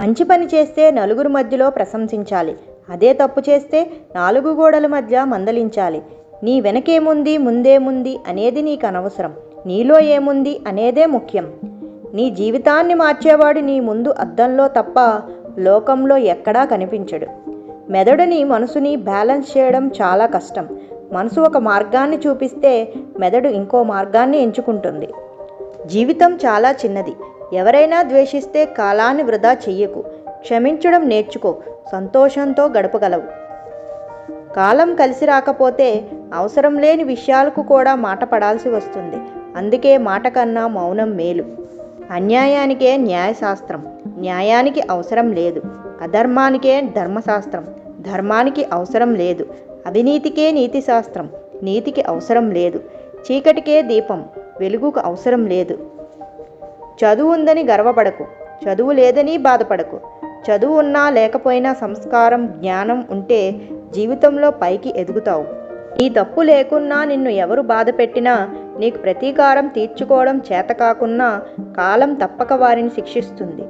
మంచి పని చేస్తే నలుగురు మధ్యలో ప్రశంసించాలి. అదే తప్పు చేస్తే నాలుగు గోడల మధ్య మందలించాలి. నీ వెనకేముంది ముందేముంది అనేది నీకు అనవసరం. నీలో ఏముంది అనేదే ముఖ్యం. నీ జీవితాన్ని మార్చేవాడు నీ ముందు అద్దంలో తప్ప లోకంలో ఎక్కడా కనిపించడు. మెదడుని మనసుని బ్యాలెన్స్ చేయడం చాలా కష్టం. మనసు ఒక మార్గాన్ని చూపిస్తే మెదడు ఇంకో మార్గాన్ని ఎంచుకుంటుంది. జీవితం చాలా చిన్నది. ఎవరైనా ద్వేషిస్తే కాలాన్ని వృధా చెయ్యకు. క్షమించడం నేర్చుకో. సంతోషంతో గడపగలవు. కాలం కలిసి రాకపోతే అవసరం లేని విషయాలకు కూడా మాట పడాల్సి వస్తుంది. అందుకే మాట కన్నా మౌనం మేలు. అన్యాయానికే న్యాయశాస్త్రం. న్యాయానికి అవసరం లేదు. అధర్మానికే ధర్మశాస్త్రం. ధర్మానికి అవసరం లేదు. అవినీతికే నీతిశాస్త్రం. నీతికి అవసరం లేదు. చీకటికే దీపం. వెలుగుకు అవసరం లేదు. చదువు ఉందని గర్వపడకు చదువు లేదని బాధపడకు. చదువు ఉన్నా లేకపోయినా సంస్కారం జ్ఞానం ఉంటే జీవితంలో పైకి ఎదుగుతావు. నీ తప్పు లేకున్నా నిన్ను ఎవరు బాధ పెట్టినా నీకు ప్రతీకారం తీర్చుకోవడం చేత కాకున్నా కాలం తప్పక వారిని శిక్షిస్తుంది.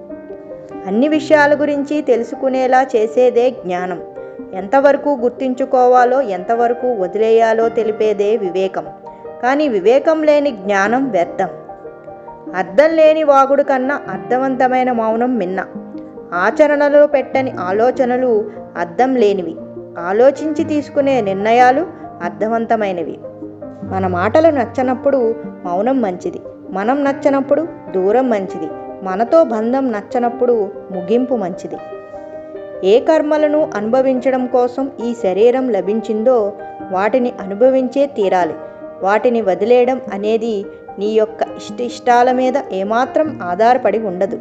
అన్ని విషయాల గురించి తెలుసుకునేలా చేసేదే జ్ఞానం. ఎంతవరకు గుర్తించుకోవాలో ఎంతవరకు వదిలేయాలో తెలిపేదే వివేకం. కానీ వివేకం లేని జ్ఞానం వ్యర్థం. అర్థం లేని వాగుడు కన్నా అర్థవంతమైన మౌనం మిన్న. ఆచరణలో పెట్టని ఆలోచనలు అర్థం లేనివి. ఆలోచించి తీసుకునే నిర్ణయాలు అర్థవంతమైనవి. మన మాటలు నచ్చనప్పుడు మౌనం మంచిది. మనం నచ్చనప్పుడు దూరం మంచిది. మనతో బంధం నచ్చనప్పుడు ముగింపు మంచిది. ఏ కర్మలను అనుభవించడం కోసం ఈ శరీరం లభించిందో వాటిని అనుభవించే తీరాలి. వాటిని వదిలేయడం అనేది నీ యొక్క ఇష్ట ఇష్టాల మీద ఏమాత్రం ఆధారపడి ఉండదు.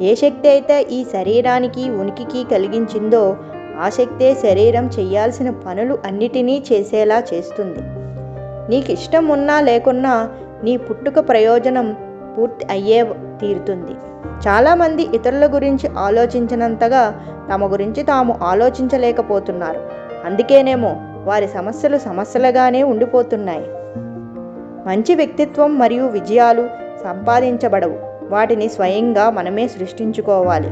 ఏ శక్తి అయితే ఈ శరీరానికి ఉనికికి కలిగించిందో ఆ శక్తే శరీరం చేయాల్సిన పనులు అన్నిటినీ చేసేలా చేస్తుంది. నీకు ఇష్టం ఉన్నా లేకున్నా నీ పుట్టుక ప్రయోజనం పూర్తి అయ్యే తీరుతుంది. చాలామంది ఇతరుల గురించి ఆలోచించినంతగా తమ గురించి తాము ఆలోచించలేకపోతున్నారు. అందుకేనేమో వారి సమస్యలు సమస్యలుగానే ఉండిపోతున్నాయి. మంచి వ్యక్తిత్వం మరియు విజయాలు సంపాదించబడవు. వాటిని స్వయంగా మనమే సృష్టించుకోవాలి.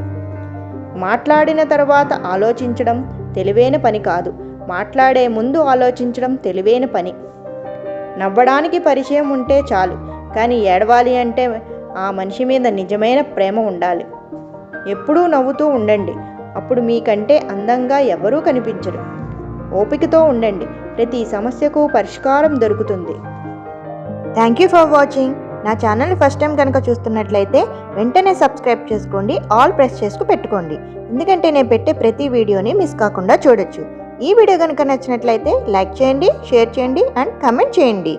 మాట్లాడిన తర్వాత ఆలోచించడం తెలివైన పని కాదు. మాట్లాడే ముందు ఆలోచించడం తెలివైన పని. నవ్వడానికి పరిచయం ఉంటే చాలు కానీ ఏడవాలి అంటే ఆ మనిషి మీద నిజమైన ప్రేమ ఉండాలి. ఎప్పుడూ నవ్వుతూ ఉండండి. అప్పుడు మీకంటే అందంగా ఎవరూ కనిపించరు. ఓపికతో ఉండండి. ప్రతి సమస్యకు పరిష్కారం దొరుకుతుంది. థ్యాంక్ యూ ఫర్ వాచింగ్ నా ఛానల్ని ఫస్ట్ టైం కనుక చూస్తున్నట్లయితే వెంటనే సబ్స్క్రైబ్ చేసుకోండి. ఆల్ ప్రెస్ చేసుకు పెట్టుకోండి. ఎందుకంటే నేను పెట్టే ప్రతి వీడియోని మిస్ కాకుండా చూడొచ్చు. ఈ వీడియో కనుక నచ్చినట్లయితే లైక్ చేయండి షేర్ చేయండి అండ్ కమెంట్ చేయండి.